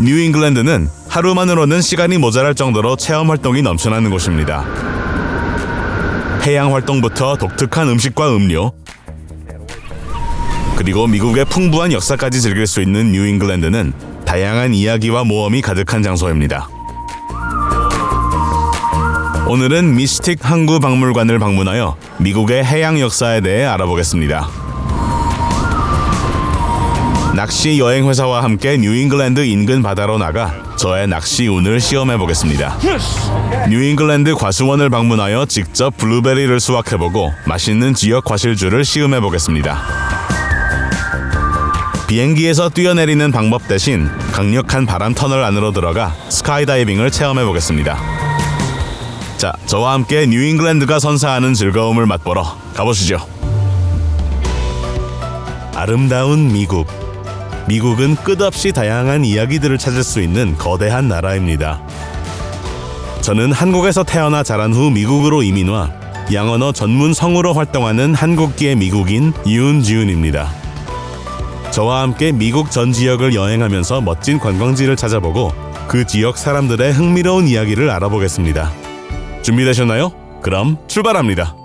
뉴 잉글랜드는 하루만으로는 시간이 모자랄 정도로 체험 활동이 넘쳐나는 곳입니다. 해양 활동부터 독특한 음식과 음료, 그리고 미국의 풍부한 역사까지 즐길 수 있는 뉴 잉글랜드는 다양한 이야기와 모험이 가득한 장소입니다. 오늘은 미스틱 항구 박물관을 방문하여 미국의 해양 역사에 대해 알아보겠습니다. 낚시 여행 회사와 함께 뉴잉글랜드 인근 바다로 나가 저의 낚시 운을 시험해 보겠습니다. 뉴잉글랜드 과수원을 방문하여 직접 블루베리를 수확해 보고 맛있는 지역 과실주를 시음해 보겠습니다. 비행기에서 뛰어내리는 방법 대신 강력한 바람 터널 안으로 들어가 스카이다이빙을 체험해 보겠습니다. 자, 저와 함께 뉴잉글랜드가 선사하는 즐거움을 맛보러 가보시죠. 아름다운 미국. 미국은 끝없이 다양한 이야기들을 찾을 수 있는 거대한 나라입니다. 저는 한국에서 태어나 자란 후 미국으로 이민 와 양언어 전문 성우로 활동하는 한국계 미국인 이윤지훈입니다. 저와 함께 미국 전 지역을 여행하면서 멋진 관광지를 찾아보고 그 지역 사람들의 흥미로운 이야기를 알아보겠습니다. 준비되셨나요? 그럼 출발합니다.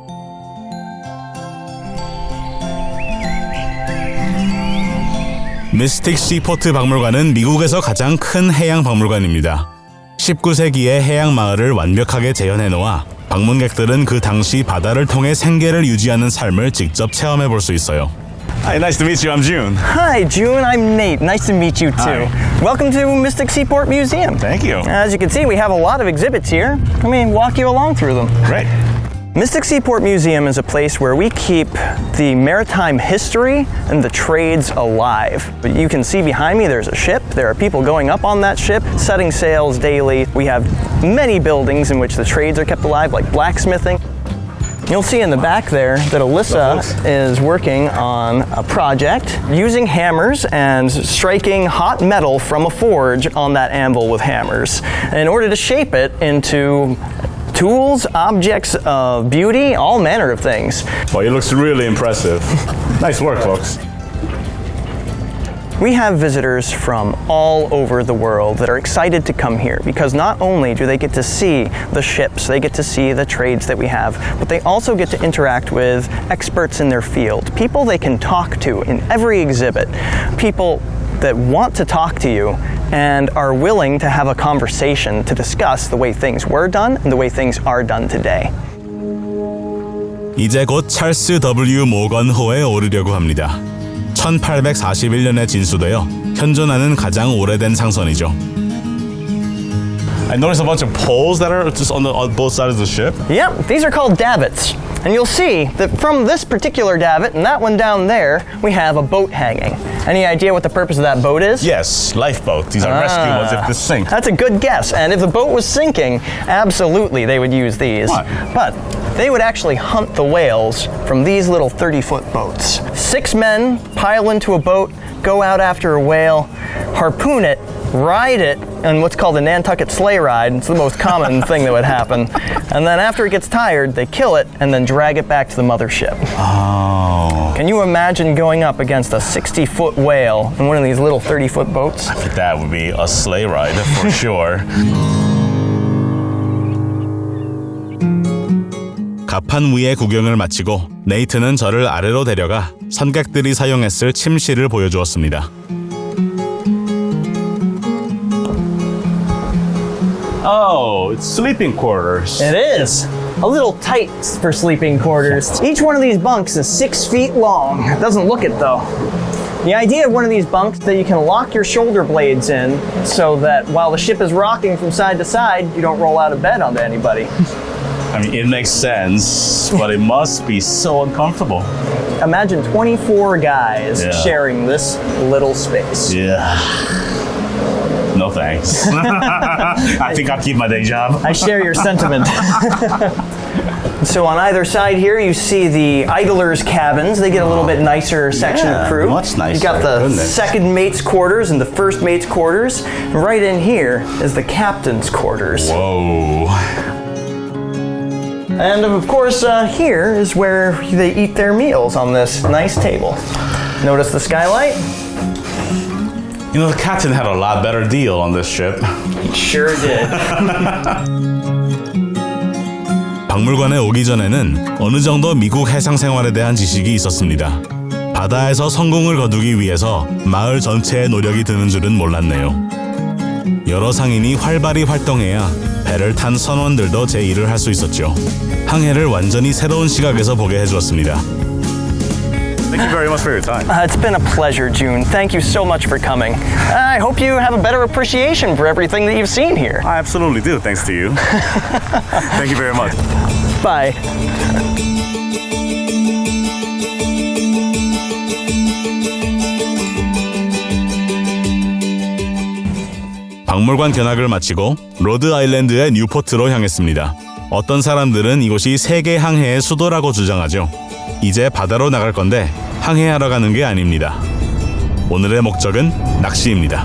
미스틱 시포트 박물관은 미국에서 가장 큰 해양 박물관입니다. 19세기의 해양 마을을 완벽하게 재현해 놓아 방문객들은 그 당시 바다를 통해 생계를 유지하는 삶을 직접 체험해 볼 수 있어요. Hi, nice to meet you. I'm June. Hi, June. I'm Nate. Nice to meet you too. Hi. Welcome to Mystic Seaport Museum. Thank you. As you can see, we have a lot of exhibits here. Let me walk you along through them. Great. Mystic Seaport Museum is a place where we keep the maritime history and the trades alive. You can see behind me there's a ship. There are people going up on that ship, setting sails daily. We have many buildings in which the trades are kept alive, like blacksmithing. You'll see in the back there that Alyssa is working on a project using hammers and striking hot metal from a forge on that anvil with hammers in order to shape it into tools, objects of beauty, all manner of things. Well, it looks really impressive. nice work, folks. We have visitors from all over the world that are excited to come here because not only do they get to see the ships, they get to see the trades that we have, but they also get to interact with experts in their field, people they can talk to in every exhibit, people that want to talk to you and are willing to have a conversation to discuss the way things were done and the way things are done today. 이제 곧 찰스 W 모건호에 오르려고 합니다. 1841년에 진수되어 현존하는 가장 오래된 상선이죠. I noticed a bunch of poles that are just on, the, on both sides of the ship. Yep, these are called davits. And you'll see that from this particular davit and that one down there, we have a boat hanging. Any idea what the purpose of that boat is? Yes, lifeboat. These are rescue ones if this sinks. That's a good guess. And if the boat was sinking, absolutely they would use these. Why? But they would actually hunt the whales from these little 30 foot boats. Six men pile into a boat, go out after a whale, harpoon it, ride it on what's called a Nantucket sleigh ride. It's the most common thing that would happen. And then after it gets tired, they kill it and then drag it back to the mothership. Oh, Can you imagine going up against a 60 foot whale in one of these little 30 foot boats? that would be a sleigh ride for sure. 갑판 위의 구경을 마치고 네이트는 저를 아래로 데려가 선객들이 사용했을 침실을 보여주었습니다. Oh, it's sleeping quarters. It is. A little tight for sleeping quarters. Each one of these bunks is six feet long. It doesn't look it though. The idea of one of these bunks that you can lock your shoulder blades in so that while the ship is rocking from side to side, you don't roll out of bed onto anybody. I mean, it makes sense, but it must be so uncomfortable. Imagine 24 guys Yeah. sharing this little space. Yeah. No thanks. I think I'll keep my day job. I share your sentiment. so on either side here, you see the idlers' cabins. They get a little bit nicer section Yeah, of crew. much You got the goodness. second mate's quarters and the first mate's quarters. Right in here is the captain's quarters. Whoa. And of course, uh, here is where they eat their meals on this nice table. Notice the skylight. You know, the captain had a lot better deal on this ship. Sure did. 박물관에 오기 전에는 어느 정도 미국 해상 생활에 대한 지식이 있었습니다. 바다에서 성공을 거두기 위해서 마을 전체의 노력이 드는 줄은 몰랐네요. 여러 상인이 활발히 활동해야 배를 탄 선원들도 제 일을 할 수 있었죠. 항해를 완전히 새로운 시각에서 보게 해주었습니다. Thank you very much for your time. Uh, it's been a pleasure, June. Thank you so much for coming. I hope you have a better appreciation for everything that you've seen here. I absolutely do, thanks to you. Thank you very much. Bye. 박물관 견학을 마치고 로드 아일랜드의 뉴포트로 향했습니다. 어떤 사람들은 이곳이 세계 항해의 수도라고 주장하죠. 이제 바다로 나갈 건데 항해하러 가는 게 아닙니다. 오늘의 목적은 낚시입니다.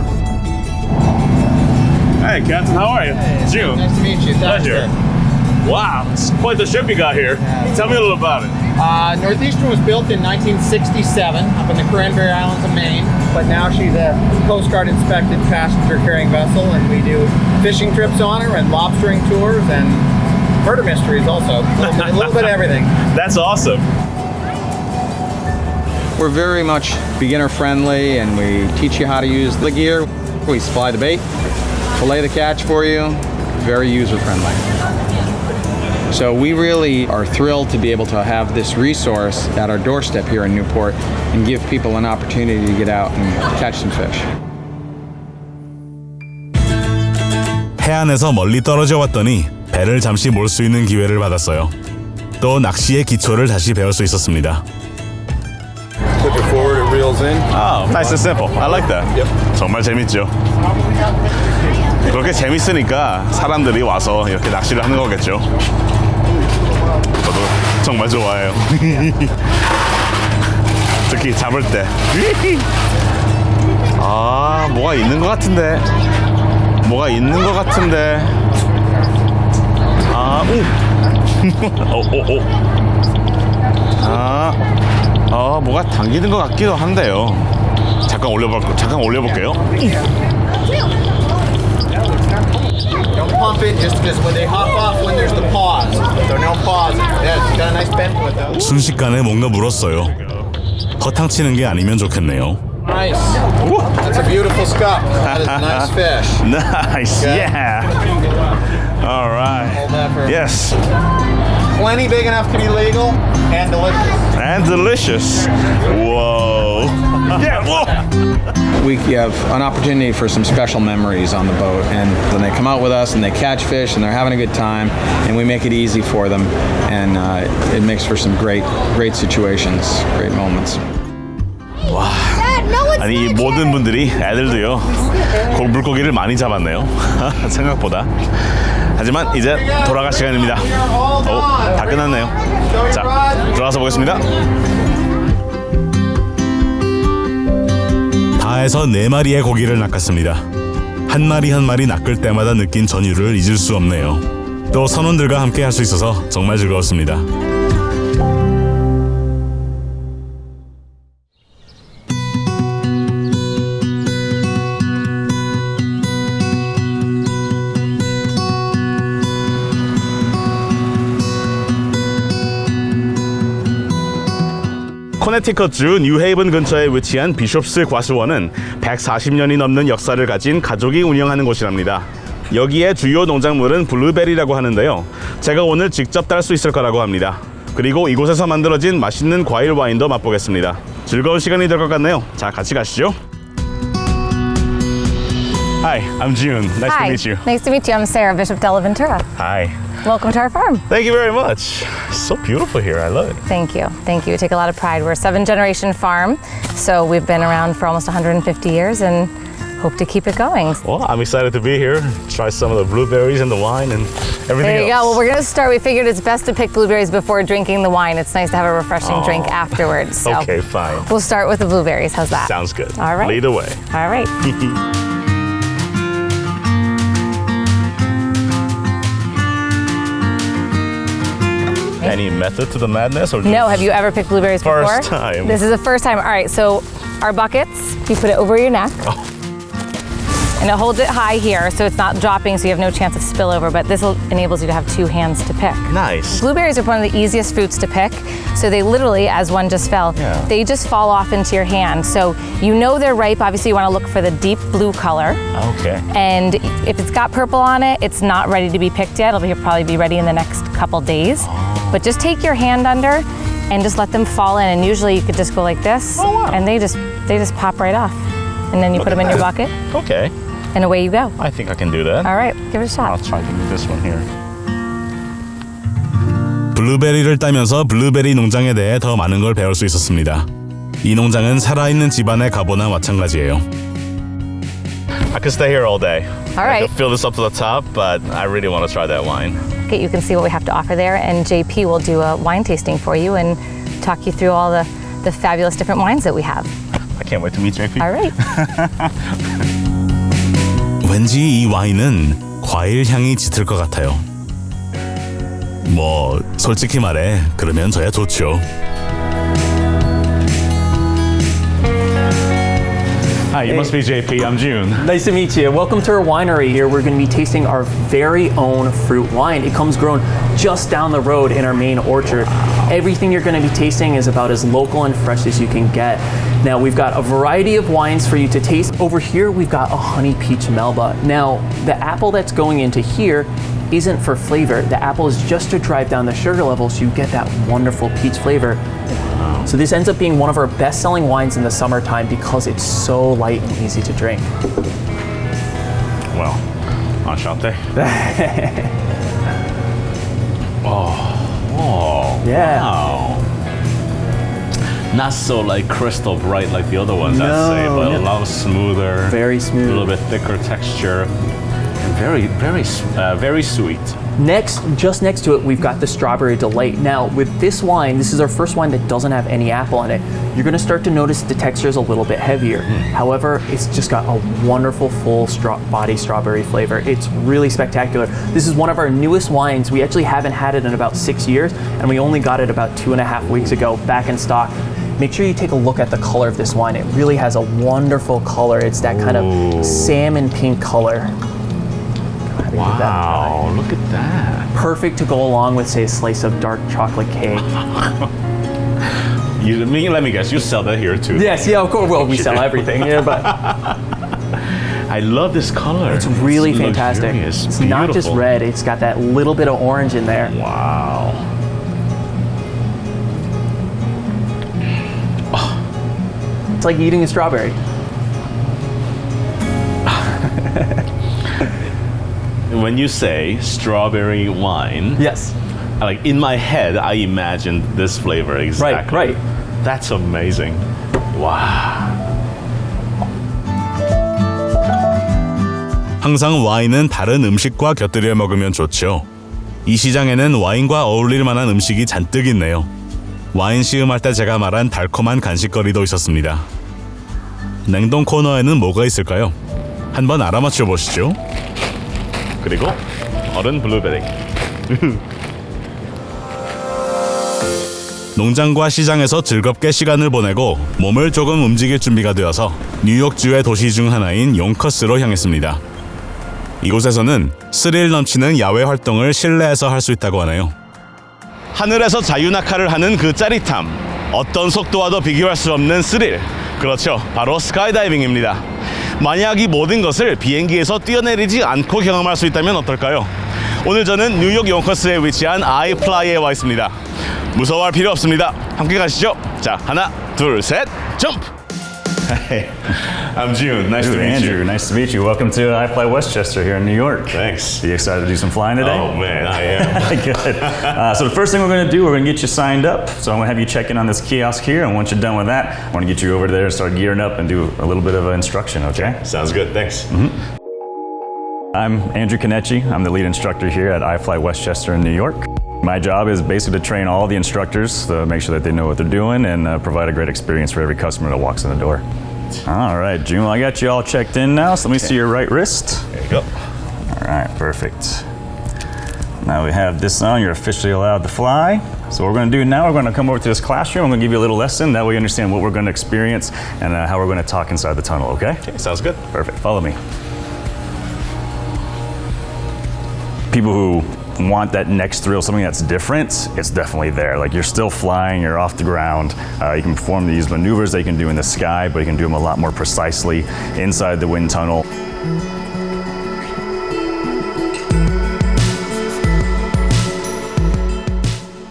Hey, Captain, how are you? June. Nice to meet you. Thanks, Pleasure. sir. Wow, it's quite the ship you got here. Tell me a little about it. Uh, Northeastern was built in 1967 up in the Cranberry Islands of Maine, but now she's a Coast Guard inspected passenger carrying vessel, and we do fishing trips on her and lobstering tours and murder mysteries also. A little bit, a little bit of everything. That's awesome. We're very much beginner friendly and we teach you how to use the gear. We supply the bait, fillet the catch for you, very user friendly. So we really are thrilled to be able to have this resource at our doorstep here in Newport and give people an opportunity to get out and catch some fish. 해안에서 멀리 떨어져 왔더니 배를 잠시 몰 수 있는 기회를 받았어요. 또 낚시의 기초를 다시 배울 수 있었습니다. Reels in. Oh, nice and simple. I like that. 정말 재밌죠. 그렇게 재밌으니까 사람들이 와서 이렇게 낚시를 하는 거겠죠. 저도 정말 좋아해요. 특히 잡을 때. 아, 뭐가 있는 것 같은데. 뭐가 있는 것 같은데. 아, 오. 오, 오, 오. 아, 어, 뭐가 당기는 것 같기도 한데요. 잠깐 올려볼 잠깐 올려볼게요. Don't pump it just because when they hop off when there's the pause. So no pause. Yeah, it's got a nice bend it though. 순식간에 뭔가 물었어요. 허탕 치는 게 아니면 좋겠네요. Nice. That's a beautiful scup. That is a nice fish. Nice, yeah. All right. Hold that for Yes, plenty big enough to be legal and delicious. and delicious. Whoa. Yeah. Whoa. We have an opportunity for some special memories on the boat, and when they come out with us and they catch fish and they're having a good time, and we make it easy for them, and uh, it makes for some great, great situations, great moments. Dad, no, it's 아니 이 not 모든 Jared. 분들이 애들도요 고- 물고기를 많이 잡았네요 생각보다 하지만 이제 돌아갈 시간입니다. 오, 다 끝났네요. 자 들어가서 보겠습니다. 다해서 네 마리의 고기를 낚았습니다. 한 마리 한 마리 낚을 때마다 느낀 전율을 잊을 수 없네요. 또 선원들과 함께 할 수 있어서 정말 즐거웠습니다 코네티컷주 뉴헤이븐 근처에 위치한 비숍스 과수원은 140년이 넘는 역사를 가진 가족이 운영하는 곳이랍니다. 여기에 주요 농작물은 블루베리라고 하는데요. 제가 오늘 직접 딸 수 있을 거라고 합니다. 그리고 이곳에서 만들어진 맛있는 과일 와인도 맛보겠습니다. 즐거운 시간이 될 것 같네요. 자, 같이 가시죠. Hi, I'm June. Nice to meet you. Nice to meet you. I'm Sarah Bishop Della Ventura. Hi. Welcome to our farm. Thank you very much. So beautiful here. I love it. Thank you. Thank you. We take a lot of pride. We're a seven generation farm, so we've been around for almost 150 years and hope to keep it going. Well, I'm excited to be here. Try some of the blueberries and the wine and everything There you go. Well, we're going to start. We figured it's best to pick blueberries before drinking the wine. It's nice to have a refreshing drink afterwards. So Okay, fine. we'll start with the blueberries. How's that? Sounds good. All right. Lead the way. All right. Any method to the madness or No, have you ever picked blueberries before? First time. This is the first time. All right, so our buckets, you put it over your neck. Oh. And it holds it high here so it's not dropping so you have no chance of spillover, but this will- enables you to have two hands to pick. Nice. Blueberries are one of the easiest fruits to pick. So they literally, as one just fell, Yeah. they just fall off into your hand. So you know they're ripe. Obviously, you want to look for the deep blue color. Okay. And if it's got purple on it, it's not ready to be picked yet. It'll be, probably be ready in the next couple days. Oh. But just take your hand under and just let them fall in. And usually you could just go like this, Oh, wow. and they just they just pop right off. And then you put them in your bucket, Okay. and away you go. I think I can do that. All right, give it a shot. try to do this one here. 블루베리를 따면서 블루베리 농장에 대해 더 많은 걸 배울 수 있었습니다. 이 농장은 살아있는 집안의 가보나 마찬가지예요. I could stay here all day. All I right. could fill this up to the top, but I really want to try that wine. Okay, you can see what we have to offer there, and JP will do a wine tasting for you and talk you through all the, the fabulous different wines that we have. I can't wait to meet JP. All right. 왠지 이 와인은 과일 향이 짙을 것 같아요. 뭐 솔직히 말해 그러면 저야 좋죠. Hi, you must be JP. I'm June. Nice to meet you. Welcome to our winery here. We're going to be tasting our very own fruit wine. It comes grown just down the road in our main orchard. Everything you're going to be tasting is about as local and fresh as you can get. Now, we've got a variety of wines for you to taste. Over here, we've got a honey peach melba. Now, the apple that's going into here isn't for flavor. The apple is just to drive down the sugar level so you get that wonderful peach flavor. So this ends up being one of our best-selling wines in the summertime because it's so light and easy to drink. Well, enchanté. oh, oh, Yeah. wow. Not so like crystal bright like the other ones, I'd say, No, but a lot smoother. Very smooth. A little bit thicker texture, very, very, uh, very sweet. Next, just next to it, we've got the Strawberry Delight. Now, with this wine, this is our first wine that doesn't have any apple in it. You're gonna start to notice the texture is a little bit heavier. However, it's just got a wonderful full straw- body strawberry flavor. It's really spectacular. This is one of our newest wines. We actually haven't had it in about six years, and we only got it about two and a half weeks ago back in stock. Make sure you take a look at the color of this wine. It really has a wonderful color. It's that kind of salmon pink color. You that? Wow, look at that. perfect to go along with, say, a slice of dark chocolate cake. You, me, let me guess, you sell that here too. yes, yeah, of course. Well, we sell everything, yeah, but I love this color. it's really fantastic. luxurious, It's not just red; it's got that little bit of orange in there. Wow. It's like eating a strawberry. When you say strawberry wine, Yes. like in my head, I imagined this flavor exactly. right. That's amazing. Wow. 항상 와인은 다른 음식과 곁들여 먹으면 좋죠. 이 시장에는 와인과 어울릴 만한 음식이 잔뜩 있네요. 와인 시음할 때 제가 말한 달콤한 간식거리도 있었습니다. 냉동 코너에는 뭐가 있을까요? 한번 알아맞혀 보시죠. 그리고 얼은 블루베리. 농장과 시장에서 즐겁게 시간을 보내고 몸을 조금 움직일 준비가 되어서 뉴욕주의 도시 중 하나인 용커스로 향했습니다. 이곳에서는 스릴 넘치는 야외 활동을 실내에서 할 수 있다고 하네요. 하늘에서 자유낙하를 하는 그 짜릿함. 어떤 속도와도 비교할 수 없는 스릴. 그렇죠. 바로 스카이다이빙입니다. 만약 이 모든 것을 비행기에서 뛰어내리지 않고 경험할 수 있다면 어떨까요? 오늘 저는 뉴욕 용커스에 위치한 아이플라이에 와 있습니다. 무서워할 필요 없습니다. 함께 가시죠. 자, 하나, 둘, 셋, 점프! Hey, I'm June. Nice to Dude, meet Andrew, you. nice to meet you. Welcome to I Fly Westchester here in New York. Thanks. Are you excited to do some flying today? Oh man, I am. Good. Uh, so the first thing we're going to do, we're going to get you signed up. So I'm going to have you check in on this kiosk here, and once you're done with that, I want to get you over there and start gearing up and do a little bit of instruction. Okay? Sounds good. Thanks. I'm Andrew Kanechi. I'm the lead instructor here at iFly Westchester in New York. My job is basically to train all the instructors, to make sure that they know what they're doing, and uh, provide a great experience for every customer that walks in the door. All right, June, I got you all checked in now, so let me okay. see your right wrist. There you go. All right, perfect. Now we have this on, you're officially allowed to fly. So what we're gonna do now, we're gonna come over to this classroom, I'm gonna give you a little lesson, that way you understand what we're gonna experience and uh, how we're gonna talk inside the tunnel, okay? Okay, sounds good. Perfect, follow me. People who want that next thrill, something that's different, it's definitely there. Like you're still flying, you're off the ground. Uh, you can perform these maneuvers that you can do in the sky, but you can do them a lot more precisely inside the wind tunnel.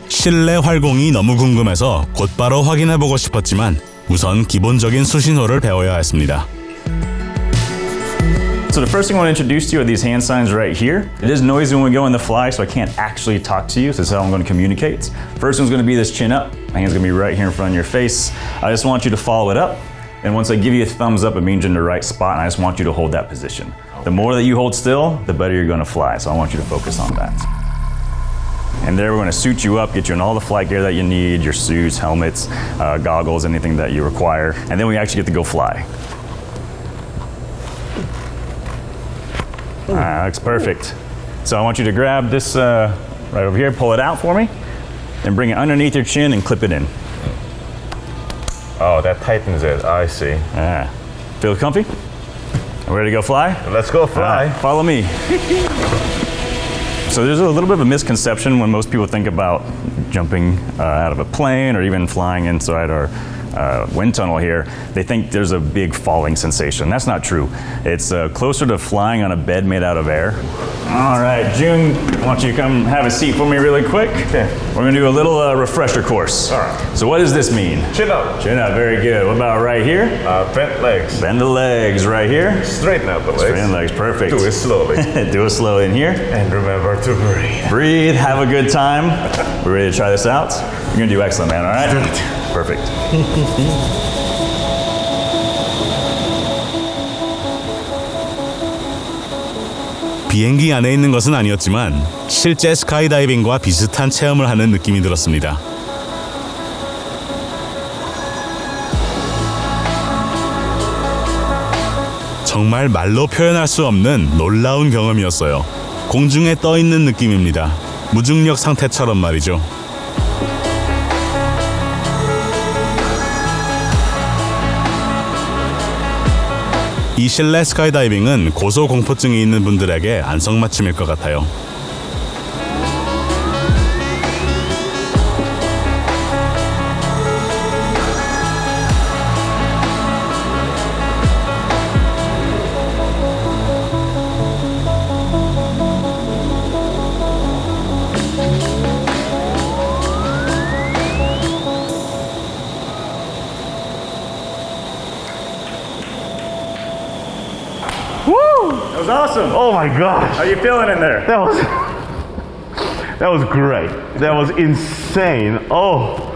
실내 활공이 너무 궁금해서 곧바로 확인해보고 싶었지만 우선 기본적인 수신호를 배워야 했습니다. So the first thing I want to introduce to you are these hand signs right here. It is noisy when we go in the fly, so I can't actually talk to you. So this is how I'm going to communicate. First one's going to be this chin up. My hand's going to be right here in front of your face. I just want you to follow it up. And once I give you a thumbs up, it means you're in the right spot, and I just want you to hold that position. The more that you hold still, the better you're going to fly. So I want you to focus on that. And there we're going to suit you up, get you in all the flight gear that you need, your suits, helmets, uh, goggles, anything that you require. And then we actually get to go fly. Ah, looks perfect. So I want you to grab this uh, right over here, pull it out for me, and bring it underneath your chin and clip it in. Oh, that tightens it. I see. Ah. Feel comfy? Ready to go fly? Let's go fly. Follow me. So there's a little bit of a misconception when most people think about jumping uh, out of a plane or even flying inside our uh, wind tunnel here. They think there's a big falling sensation. That's not true. It's uh, closer to flying on a bed made out of air. All right, June, why don't you come have a seat for me really quick? Okay. We're gonna do a little uh, refresher course. All right. So what does this mean? Chin up. Chin up, very good. What about right here? Uh, bent legs. Bend the legs right here. Straighten out the legs. Straighten legs, perfect. Do it slowly. Do it slowly in here. and remember to breathe. Breathe, have a good time. We ready to try this out? You're gonna do excellent, man, all right? Perfect. 비행기 안에 있는 것은 아니었지만 실제 스카이다이빙과 비슷한 체험을 하는 느낌이 들었습니다. 정말 말로 표현할 수 없는 놀라운 경험이었어요. 공중에 떠 있는 느낌입니다. 무중력 상태처럼 말이죠. 이 실내 스카이다이빙은 고소 공포증이 있는 분들에게 안성맞춤일 것 같아요. My gosh, How you feeling in there? that was that was great. That was insane. Oh,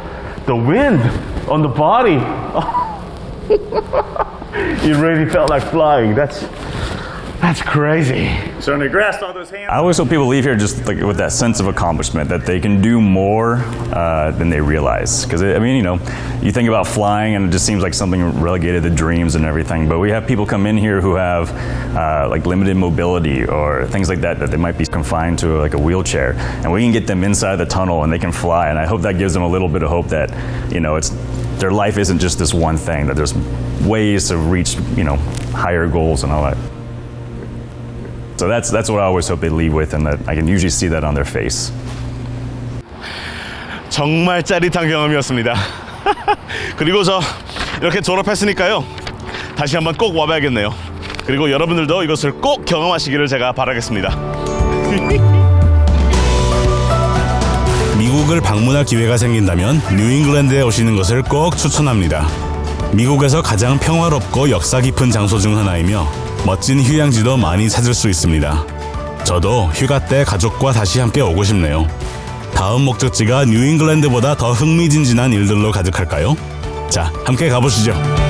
the wind on the body. it really felt like flying. That's that's crazy. So when you grasped all those hands. I always hope people leave here just like with that sense of accomplishment that they can do more uh, than they realize. Because I mean, you know, you think about flying and it just seems like something relegated to dreams and everything. But we have people come in here who have uh, like limited mobility or things like that that they might be confined to like a wheelchair, and we can get them inside the tunnel and they can fly. And I hope that gives them a little bit of hope that you know it's their life isn't just this one thing. That there's ways to reach you know higher goals and all that. So that's that's what I always hope they leave with, and that I can usually see that on their face. 정말 짜릿한 경험이었습니다. 그리고 저 이렇게 졸업했으니까요. 다시 한번 꼭 와봐야겠네요. 그리고 여러분들도 이것을 꼭 경험하시기를 제가 바라겠습니다. 미국을 방문할 기회가 생긴다면 뉴잉글랜드에 오시는 것을 꼭 추천합니다. 미국에서 가장 평화롭고 역사 깊은 장소 중 하나이며 멋진 휴양지도 많이 찾을 수 있습니다. 저도 휴가 때 가족과 다시 함께 오고 싶네요. 다음 목적지가 뉴잉글랜드보다 더 흥미진진한 일들로 가득할까요? 자, 함께 가보시죠.